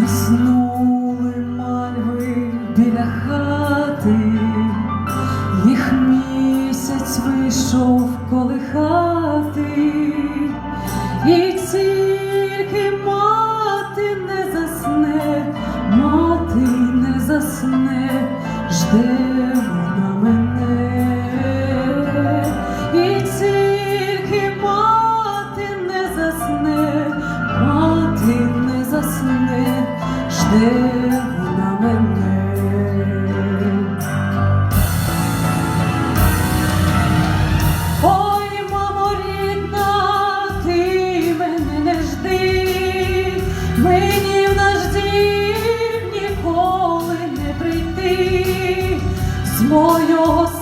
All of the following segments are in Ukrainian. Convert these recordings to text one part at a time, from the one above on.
Заснули мальви біля хати, їх місяць вийшов коли хати, і тільки мальви жде вона мене. Ой, мамо рідна, ти мене не жди, мені в наш ніколи не прийти, з мого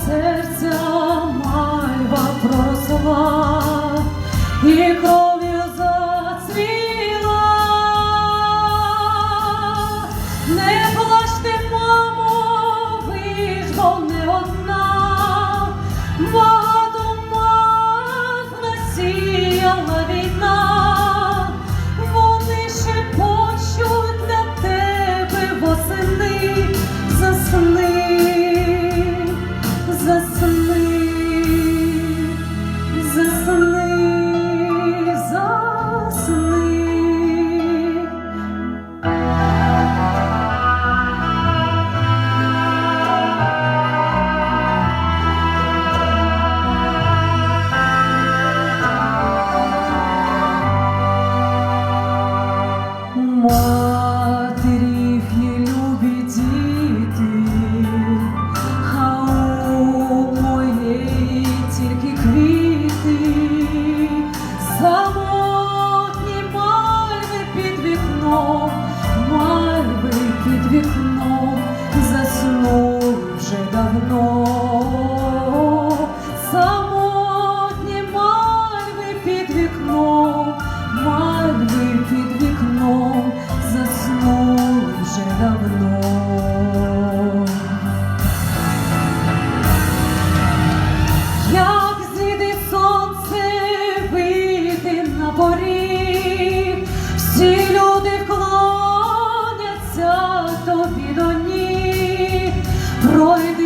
мальви пройде.